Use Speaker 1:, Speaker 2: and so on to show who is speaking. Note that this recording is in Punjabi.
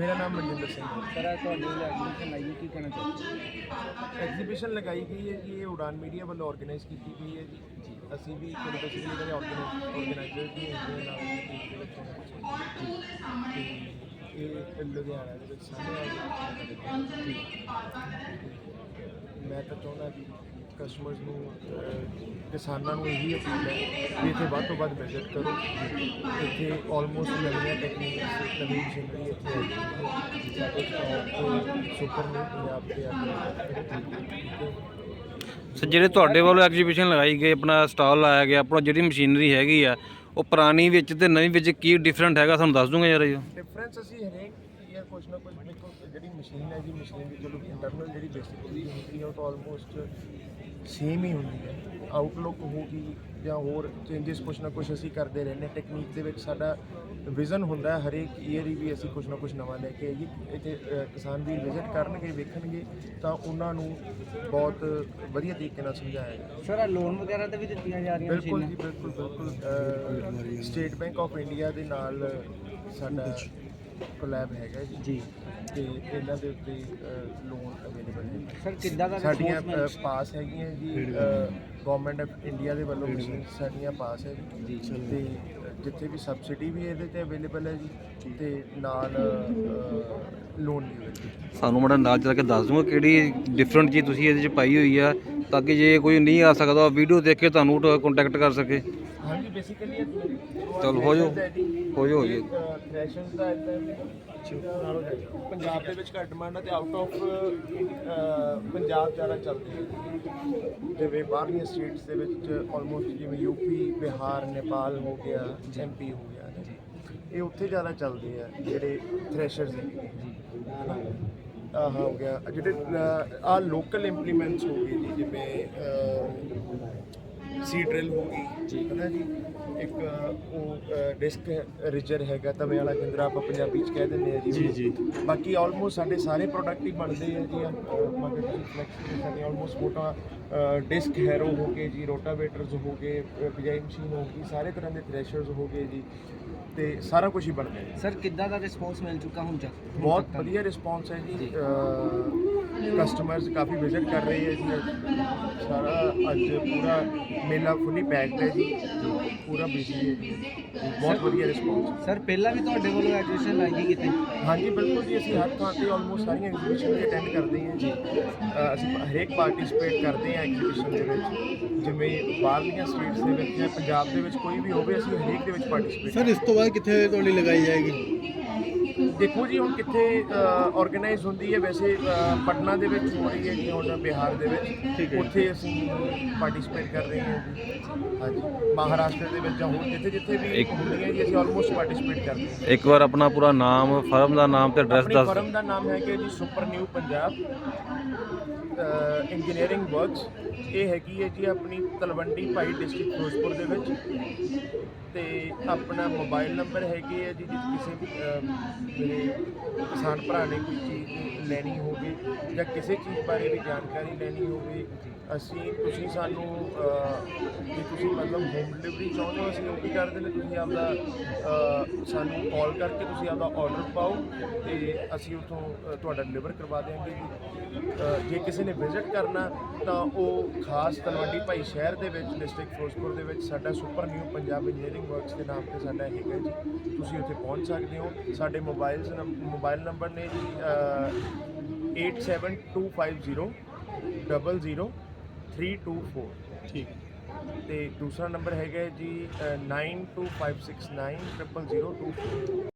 Speaker 1: ਮੇਰਾ ਨਾਮ ਮਨਜਿੰਦਰ ਸਿੰਘ ਹੈ।
Speaker 2: ਸਰ ਤੁਹਾਡੇ ਲਈ ਆਈ ਹੈ ਕੀ ਕਹਿਣਾ ਚਾਹੁੰਦੇ
Speaker 1: ਐਗਜ਼ੀਬਿਸ਼ਨ ਲਗਾਈ ਗਈ ਹੈ ਜੀ ਇਹ ਉਡਾਨ ਮੀਡੀਆ ਵੱਲੋਂ ਆਰਗੇਨਾਈਜ਼ ਕੀਤੀ ਗਈ ਹੈ ਜੀ। ਅਸੀਂ ਵੀ ਕੋਈ ਬੇਸਿਕਲੀ ਇਹਦੇ ਆਰਗੇਨਾਈਜ਼ਰ ਹੁੰਦੇ ਨਾਲ ਟੀਮ ਦੇ ਵਿੱਚ ਇਹ ਲੁਧਿਆਣਾ ਦੇ ਵਿੱਚ ਜੀ। ਮੈਂ ਤਾਂ ਚਾਹੁੰਦਾ ਵੀ ਕਸਟਮਰਸ ਨੂੰ ਕਿਸਾਨਾਂ ਨੂੰ ਇਹੀ ਅਪੀਲ ਹੈ ਵੀ ਇੱਥੇ ਵੱਧ ਤੋਂ ਵੱਧ ਵਿਜ਼ਿਟ ਕਰੋ। ਇੱਥੇ ਆਲਮੋਸਟ ਨਵੀਆਂ ਟੈਕਨੀਕਸ ਨਵੀਂ ਮਸ਼ੀਨਰੀ ਇੱਥੇ ਹੈ ਸੁਪਰ ਨੇ ਪੰਜਾਬ ਦੇ
Speaker 3: ਸਰ ਜਿਹੜੇ ਤੁਹਾਡੇ ਵੱਲੋਂ ਐਗਜ਼ੀਬਿਸ਼ਨ ਲਗਾਈ ਗਈ ਆਪਣਾ ਸਟਾਲ ਲਾਇਆ ਗਿਆ ਆਪਣਾ ਜਿਹੜੀ ਮਸ਼ੀਨਰੀ ਹੈਗੀ ਆ ਉਹ ਪੁਰਾਣੀ ਵਿੱਚ ਤੇ ਨਵੀਂ ਵਿੱਚ ਕੀ ਡਿਫਰੈਂਟ ਹੈਗਾ ਸਾਨੂੰ ਦੱਸ ਦੂੰਗੇ ਜਰਾ ਜੀ।
Speaker 1: ਡਿਫਰੈਂਸ ਅਸੀਂ ਹਰੇਕ ਈਅਰ ਕੁਛ ਨਾ ਕੁਛ ਦੇਖੋ ਜਿਹੜੀ ਮਸ਼ੀਨ ਹੈ ਜੀ ਮਸ਼ੀਨ ਦੀ ਚਲੋ ਇੰਟਰਨਲ ਜਿਹੜੀ ਬੇਸਿਕ ਚੀਜ਼ ਹੁੰਦੀ ਹੈ ਉਹ ਤਾਂ ਆਲਮੋਸਟ ਸੇਮ ਹੀ ਹੁੰਦੀ ਹੈ। ਆਊਟਲੁੱਕ ਹੋਗੀ ਜਾਂ ਹੋਰ ਚੇਂਜਸ ਕੁਛ ਨਾ ਕੁਛ ਅਸੀਂ ਕਰਦੇ ਰਹਿੰਦੇ ਟੈਕਨੀਕ ਦੇ ਵਿੱਚ ਸਾਡਾ ਵਿਜ਼ਨ ਹੁੰਦਾ ਹੈ ਹਰੇਕ ਈਅਰ ਹੀ ਵੀ ਅਸੀਂ ਕੁਛ ਨਾ ਕੁਛ ਨਵਾਂ ਲੈ ਕੇ ਆਈਏ। ਇੱਥੇ ਕਿਸਾਨ ਵੀ ਵਿਜ਼ਿਟ ਕਰਨਗੇ ਵੇਖਣਗੇ ਤਾਂ ਉਹਨਾਂ ਨੂੰ ਬਹੁਤ ਵਧੀਆ ਤਰੀਕੇ ਨਾਲ ਸਮਝਾਇਆ ਜਾਏਗਾ
Speaker 2: ਸਰ ਲੋਨ ਵਗੈਰਾ ਤੇ ਵੀ ਦਿੱਤੀਆਂ ਜਾ ਰਹੀਆਂ
Speaker 1: ਬਿਲਕੁਲ ਜੀ ਬਿਲਕੁਲ ਬਿਲਕੁਲ ਸਟੇਟ ਬੈਂਕ ਆਫ ਇੰਡੀਆ ਦੇ ਨਾਲ ਸਾਡਾ ਕੋਲੈਬ ਹੈਗਾ ਜੀ।
Speaker 2: ਜੀ।
Speaker 1: ਤੇ ਇਹਨਾਂ ਦੇ ਉੱਤੇ ਲੋਨ ਅਵੇਲੇਬਲ ਹੈ
Speaker 2: ਸਰ ਕਿੱਦਾਂ ਦਾ
Speaker 1: ਸਾਡੀਆਂ
Speaker 2: response
Speaker 1: ਪਾਸ ਹੈਗੀਆਂ ਜੀ ਗਵਰਨਮੈਂਟ ਆਫ ਇੰਡੀਆ ਦੇ ਵੱਲੋਂ ਮਸ਼ੀਨ ਸਾਡੀਆਂ ਪਾਸ ਹੈ। ਜੀ। ਤੇ ਅ, ਜਿੱਥੇ ਵੀ ਸਬਸਿਡੀ ਵੀ ਇਹਦੇ ਤੇ ਅਵੇਲੇਬਲ ਹੈ ਜੀ ਤੇ ਨਾਲ ਲੋਨ ਵੀ ਅਵੇਲੇਬਲ
Speaker 3: ਸਾਨੂੰ ਮਾੜਾ ਨਾਲ ਚੱਲ ਕੇ ਦੱਸ ਦੂੰਗਾ ਕਿਹੜੀ ਡਿਫਰੈਂਟ ਚੀਜ਼ ਤੁਸੀਂ ਇਹਦੇ 'ਚ ਪਾਈ ਹੋਈ ਆ ਤਾਂ ਕਿ ਜੇ ਕੋਈ ਨਹੀਂ ਆ ਸਕਦਾ ਵੀਡੀਓ ਦੇਖ ਕੇ ਤੁਹਾਨੂੰ ਕੰਟੈਕਟ ਕਰ ਸਕੇ।
Speaker 1: ਹਾਂਜੀ ਬੇਸਿਕਲੀ
Speaker 3: ਚਲੋ ਹੋ ਜਾਓ। ਹੋ। ਜਾਓ, ਹੋ।
Speaker 1: ਕ੍ਰੈਸ਼ਨਸ ਦਾ। ਇਦਾਂ ਪੰਜਾਬ ਦੇ ਵਿੱਚ ਘੱਟ ਡਿਮਾਂਡ ਹੈ ਤੇ ਆਊਟ ਆਫ ਪੰਜਾਬ ਜ਼ਿਆਦਾ ਚੱਲਦੇ ਹੈ। ਜਿਵੇਂ ਬਾਹਰਲੀਆਂ ਸਟੇਟਸ ਦੇ ਵਿੱਚ ਆਲਮੋਸਟ ਜਿਵੇਂ ਯੂਪੀ ਬਿਹਾਰ ਨੇਪਾਲ ਹੋ ਗਿਆ ਐਮਪੀ ਹੋ ਗਿਆ ਜੀ ਇਹ ਉੱਥੇ ਜ਼ਿਆਦਾ ਚੱਲਦੇ ਆ ਜਿਹੜੇ ਥ੍ਰੈਸ਼ਰਸ ਨੇ। ਆਹ ਹੋ ਗਿਆ। ਜਿਹੜੇ ਆ ਲੋਕਲ ਇੰਪਲੀਮੈਂਟਸ ਹੋ ਗਏ ਜੀ ਜਿਵੇਂ ਸੀ ਡਰਿਲ ਹੋ ਗਈ। ਜੀ। ਹੈ ਨਾ ਜੀ? ਇੱਕ ਉਹ ਡਿਸਕ ਰਿਜਰ ਹੈਗਾ ਤਵੇ ਵਾਲਾ ਜਿੰਦਰਾ ਆਪਾਂ ਪੰਜਾਬੀ ਚ ਕਹਿ ਦਿੰਦੇ ਆ ਜੀ। ਜੀ ਜੀ। ਬਾਕੀ ਆਲਮੋਸਟ ਸਾਡੇ ਸਾਰੇ ਪ੍ਰੋਡਕਟ ਹੀ ਬਣਦੇ ਆ ਜੀ। ਮਗਰ ਫਲੈਕਸ ਸਾਡੇ ਆਲਮੋਸਟ ਮੋਟਾ ਡਿਸਕ ਹੈਰੋ ਹੋ ਗਏ ਜੀ ਰੋਟਾਵੇਟਰਸ ਹੋ ਗਏ ਬਿਜਾਈ ਮਸ਼ੀਨ ਹੋ ਗਈ ਸਾਰੇ ਤਰ੍ਹਾਂ ਦੇ ਥ੍ਰੈਸ਼ਰਸ ਹੋ ਗਏ ਜੀ। ਤੇ ਸਾਰਾ ਕੁਝ ਹੀ ਬਣਦਾ ਹੈ
Speaker 2: ਸਰ ਕਿੱਦਾਂ ਦਾ ਰਿਸਪੌਂਸ ਮਿਲ ਚੁੱਕਾ ਹੁਣ ਤੱਕ?
Speaker 1: ਬਹੁਤ ਵਧੀਆ ਰਿਸਪੌਂਸ ਹੈ ਜੀ। ਕਸਟਮਰਸ ਕਾਫੀ ਵਿਜ਼ਿਟ ਕਰ ਰਹੇ ਹੈ ਜੀ। ਸਾਰਾ ਅੱਜ ਪੂਰਾ ਮੇਲਾ ਫੁੱਲੀ ਪੈਕਡ ਹੈ ਜੀ। ਪੂਰਾ ਬਿਜ਼ੀ ਹੈ ਜੀ। ਬਹੁਤ ਵਧੀਆ ਰਿਸਪੌਂਸ
Speaker 2: ਸਰ ਪਹਿਲਾਂ ਵੀ ਤੁਹਾਡੇ ਵੱਲੋਂ ਐਡਮਿਸ਼ਨ ਲਾਈ ਗਈ ਕਿਤੇ?
Speaker 1: ਹਾਂਜੀ ਬਿਲਕੁਲ ਜੀ ਅਸੀਂ ਹਰ ਥਾਂ ਤੇ ਆਲਮੋਸਟ ਸਾਰੀਆਂ ਐਗਜ਼ੀਬਿਸ਼ਨ ਵੀ ਅਟੈਂਡ ਕਰਦੇ ਹਾਂ ਜੀ। ਅਸੀਂ ਹਰੇਕ ਪਾਰਟਿਸਿਪੇਟ ਕਰਦੇ ਹਾਂ ਐਗਜ਼ੀਬਿਸ਼ਨ ਦੇ ਵਿੱਚ। ਜਿਵੇਂ ਬਾਹਰਲੀਆਂ ਸਟੇਟਸ ਦੇ ਵਿੱਚ ਜਾਂ ਪੰਜਾਬ ਦੇ ਵਿੱਚ ਕੋਈ ਵੀ ਹੋਵੇ ਅਸੀਂ ਹਰੇਕ ਦੇ ਵਿੱਚ ਪਾਰਟਿਸਿਪੇਟ
Speaker 4: ਸਰ ਇਸ ਤੋਂ ਬਾਅਦ ਕਿੱਥੇ ਤੁਹਾਡੀ ਲਗਾਈ ਜਾਏਗੀ?
Speaker 1: ਦੇਖੋ ਜੀ ਹੁਣ ਕਿੱਥੇ ਆਰਗੇਨਾਈਜ਼ ਹੁੰਦੀ ਹੈ ਵੈਸੇ ਪਟਨਾ ਦੇ ਵਿੱਚ ਹੋ ਰਹੀ ਹੈ ਜੀ ਹੁਣ ਬਿਹਾਰ ਦੇ ਵਿੱਚ। ਉੱਥੇ ਅਸੀਂ ਪਾਰਟਿਸਿਪੇਟ ਕਰ ਰਹੇ ਹਾਂ ਜੀ। ਹਾਂਜੀ ਮਹਾਰਾਸ਼ਟਰ ਦੇ ਵਿੱਚ ਜਾਂ ਹੋਰ ਜਿੱਥੇ ਜਿੱਥੇ ਵੀ ਹੁੰਦੀਆਂ ਜੀ ਅਸੀਂ ਆਲਮੋਸਟ ਪਾਰਟਿਸਿਪੇਟ ਕਰਦੇ ਹਾਂ।
Speaker 3: ਇੱਕ ਵਾਰ ਆਪਣਾ ਪੂਰਾ ਨਾਮ ਫਰਮ ਦਾ ਨਾਮ ਤੇ ਐਡਰੈਸ ਦੱਸ
Speaker 1: ਫਰਮ ਦਾ ਨਾਮ ਹੈ ਕਿ ਜੀ super new Punjab engineering works ਇਹ ਹੈਗੀ ਹੈ ਜੀ ਆਪਣੀ ਤਲਵੰਡੀ ਭਾਈ ਡਿਸਟ੍ਰਿਕਟ ਫਿਰੋਜ਼ਪੁਰ ਦੇ ਵਿੱਚ। ਤੇ ਆਪਣਾ ਮੋਬਾਈਲ ਨੰਬਰ ਹੈਗੇ ਹੈ ਜੀ ਕਿਸੇ ਵੀ ਕਿਸਾਨ ਭਰਾ ਨੇ ਕੋਈ ਚੀਜ਼ ਲੈਣੀ ਹੋਵੇ ਜਾਂ ਕਿਸੇ ਚੀਜ਼ ਬਾਰੇ ਵੀ ਜਾਣਕਾਰੀ ਲੈਣੀ ਹੋਵੇ ਅਸੀਂ ਤੁਸੀਂ ਸਾਨੂੰ ਅਹ, ਜੇ ਤੁਸੀਂ ਮਤਲਬ ਹੋਮ ਡਿਲੀਵਰੀ ਚਾਹੁੰਦੇ ਹੋ ਅਸੀਂ ਉਹ ਵੀ ਕਰ ਦਿੰਦੇ ਤੁਸੀਂ ਆਪਦਾ ਸਾਨੂੰ ਕਾਲ ਕਰਕੇ ਤੁਸੀਂ ਆਪਦਾ ਆਰਡਰ ਪਾਓ ਤੇ ਅਸੀਂ ਉਥੋਂ ਤੁਹਾਡਾ ਡਿਲੀਵਰ ਕਰਵਾ ਦਿਆਂਗੇ ਜੀ। ਜੇ ਕਿਸੇ ਨੇ ਵਿਜ਼ਿਟ ਕਰਨਾ ਤਾਂ ਉਹ ਖਾਸ ਤਲਵੰਡੀ ਭਾਈ ਸ਼ਹਿਰ ਦੇ ਵਿੱਚ ਡਿਸਟ੍ਰਿਕਟ ਫਿਰੋਜ਼ਪੁਰ ਦੇ ਵਿੱਚ ਸਾਡਾ super new Punjab engineering works ਦੇ ਨਾਮ ਤੇ ਸਾਡਾ ਹੈਗਾ ਜੀ। ਤੁਸੀਂ ਉੱਥੇ ਪਹੁੰਚ ਸਕਦੇ ਹੋ। ਸਾਡੇ ਮੋਬਾਈਲਸ ਮੋਬਾਈਲ ਨੰਬਰ ਨੇ ਜੀ ਅਹ, 87250 ਡਬਲ 0 324
Speaker 4: ਠੀਕ
Speaker 1: ਤੇ ਦੂਸਰਾ ਨੰਬਰ ਹੈਗਾ ਹੈ ਜੀ 9256900024